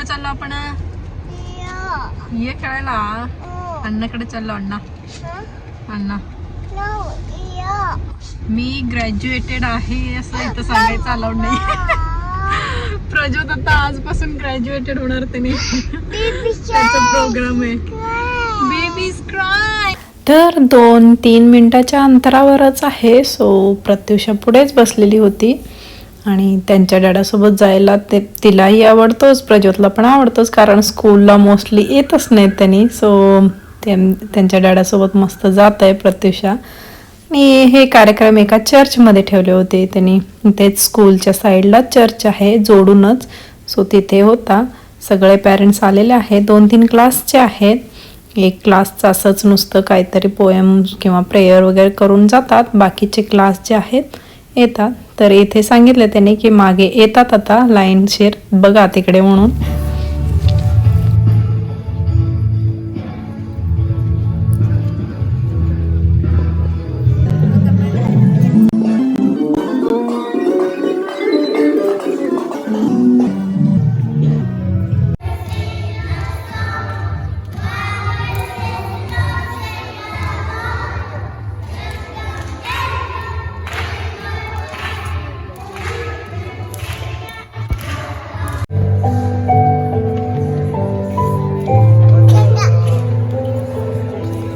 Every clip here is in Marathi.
कुठं चाललो आपण? ये. खेळायला. अण्णाकडे चाललो अण्णा. अण्णा. मी ग्रॅज्युएटेड आहे असं इथं सांगायचं अलाउड नाही. प्रज्योत आता आजपासून ग्रॅज्युएटेड होणार त्याने त्याचा प्रोग्राम आहे. बेबीज क्राय तर दोन तीन मिनिटाच्या अंतरावरच आहे सो प्रत्युषा पुढेच बसलेली होती. आणि त्यांच्या डॅडासोबत जायला ते तिलाही आवडतोच प्रज्योतला पण आवडतोच कारण स्कूलला मोस्टली येतच नाहीत त्यांनी. सो त्यांच्या डॅडासोबत मस्त जात आहे प्रत्युषा. आणि हे कार्यक्रम एका चर्चमध्ये ठेवले होते त्यांनी. तेच स्कूलच्या साईडला चर्च आहे जोडूनच. सो तिथे होता. सगळे पॅरेंट्स आलेले आहेत. दोन तीन क्लासचे आहेत. एक क्लासचं असंच नुसतं काहीतरी पोएम किंवा प्रेयर वगैरे करून जातात. बाकीचे क्लास जे आहेत येतात. तर इथे सांगितलं त्याने की मागे येतात आता लाईन शेर बघा तिकडे म्हणून.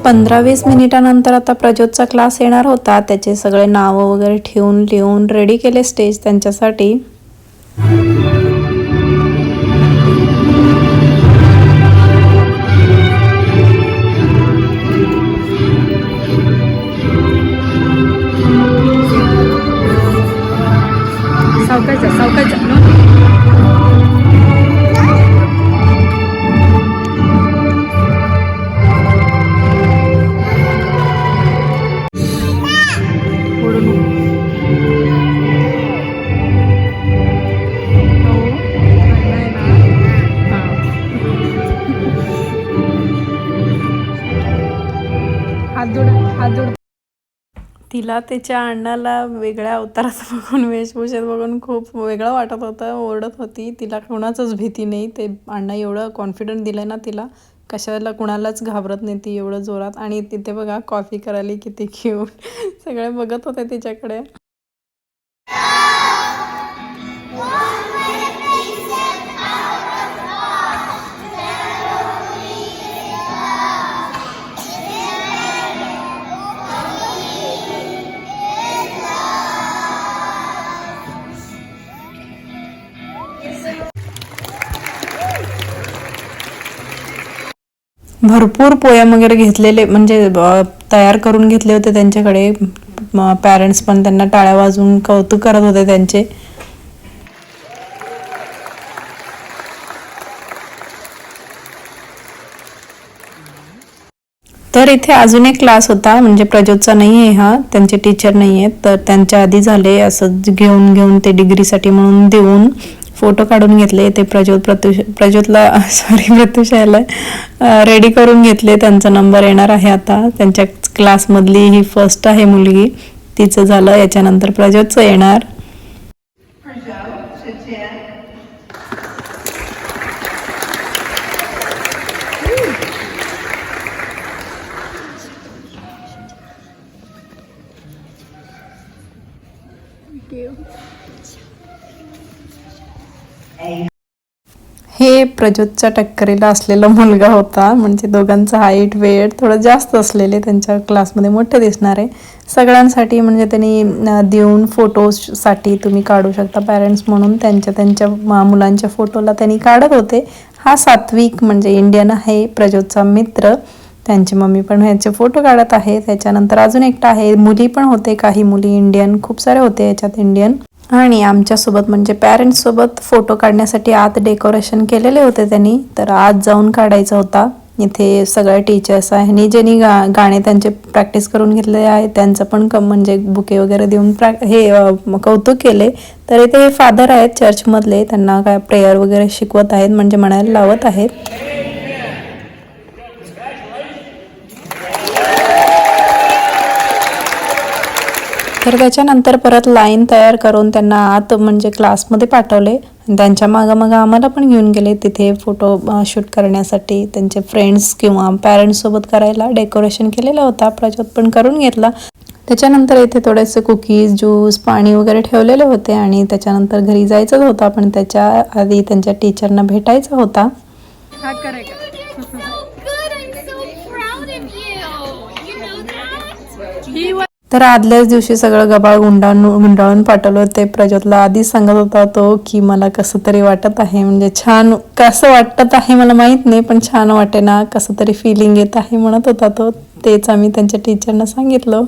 पंधरा वीस मिनिटानंतर आता प्रज्योतचा क्लास येणार होता. त्याचे सगळे नावं वगैरे ठेवून लिहून रेडी केले स्टेज त्यांच्यासाठी. सावकाच्या सावकाच्या हात जोड. तिला तिच्या अण्णाला वेगळ्या अवतारात बघून वेशभूषेत बघून खूप वेगळं वाटत होतं ओरडत होती. तिला कुणाचंच भीती नाही. ते अण्णा एवढं कॉन्फिडंट दिलं ना तिला. कशाला कुणालाच घाबरत नाही ती एवढं जोरात. आणि तिथे बघा कॉफी करायला किती क्यूट सगळे बघत होते तिच्याकडे. भरपूर पोयम वगैरे घेतलेले म्हणजे तयार करून घेतले होते त्यांच्याकडे. पॅरेंट्स पण त्यांना टाळ्या वाजवून कौतुक करत होते त्यांचे. तर इथे अजून एक क्लास होता म्हणजे प्रज्योतचा नाही आहे हा त्यांचे टीचर नाही आहेत तर त्यांच्या आधी झाले असं घेऊन घेऊन ते डिग्रीसाठी म्हणून देऊन फोटो काढून घेतले ते प्रज्योत प्रत्युष प्रज्योतला सॉरी प्रत्युषाला रेडी करून घेतले. त्यांचा नंबर येणार आहे आता. त्यांच्या क्लासमधली ही फर्स्ट आहे मुलगी. तिचं झालं. याच्यानंतर प्रज्योतचं येणार. हे प्रज्योतच्या टक्करीला असलेला मुलगा होता. म्हणजे दोघांचा हाईट वेट थोडं जास्त असलेले त्यांच्या क्लासमध्ये मोठे दिसणार. आहे सगळ्यांसाठी म्हणजे त्यांनी देऊन फोटोसाठी तुम्ही काढू शकता. पॅरेंट्स म्हणून त्यांच्या त्यांच्या मुलांच्या फोटोला त्यांनी काढत होते. हा सात्विक म्हणजे इंडियन आहे प्रज्योतचा मित्र. त्यांची मम्मी पण ह्याचे फोटो काढत आहे. त्याच्यानंतर अजून एकटा आहे. मुली पण होते. काही मुली इंडियन खूप सारे होते याच्यात इंडियन आणि आमच्यासोबत म्हणजे पॅरेंट्ससोबत फोटो काढण्यासाठी आत डेकोरेशन केलेले होते त्यांनी. तर आत जाऊन काढायचा होता. इथे सगळ्या टीचर्स आहे ज्यांनी गा गाणे त्यांचे प्रॅक्टिस करून घेतले आहे त्यांचं पण कम म्हणजे बुके वगैरे देऊन प्रॅ हे कौतुक केले. तर इथे हे फादर आहेत चर्चमधले त्यांना काय प्रेयर वगैरे शिकवत आहेत म्हणजे म्हणायला लावत आहेत. तर त्याच्यानंतर परत लाईन तयार करून त्यांना आत म्हणजे क्लासमध्ये पाठवले. आणि त्यांच्या मागं मागं आम्हाला पण घेऊन गेले. तिथे फोटो शूट करण्यासाठी. त्यांचे फ्रेंड्स किंवा पॅरेंट्ससोबत करायला डेकोरेशन केलेलं होता. प्रजोत पण करून घेतला. त्याच्यानंतर इथे थोडेसे कुकीज ज्यूस पाणी वगैरे ठेवलेले होते. आणि त्याच्यानंतर घरी जायचंच होतं. पण त्याच्या आधी त्यांच्या टीचरना भेटायचा होता. तर आदल्याच दिवशी सगळं गबाळ गुंडाळून गुंडाळून पाठवलं. ते प्रज्योतला आधीच सांगत होता तो की मला कसं तरी वाटत आहे. म्हणजे छान कसं वाटत आहे मला माहीत नाही पण छान वाटे ना कसं तरी फिलिंग येत आहे म्हणत होता तो. तेच आम्ही त्यांच्या टीचरना सांगितलं.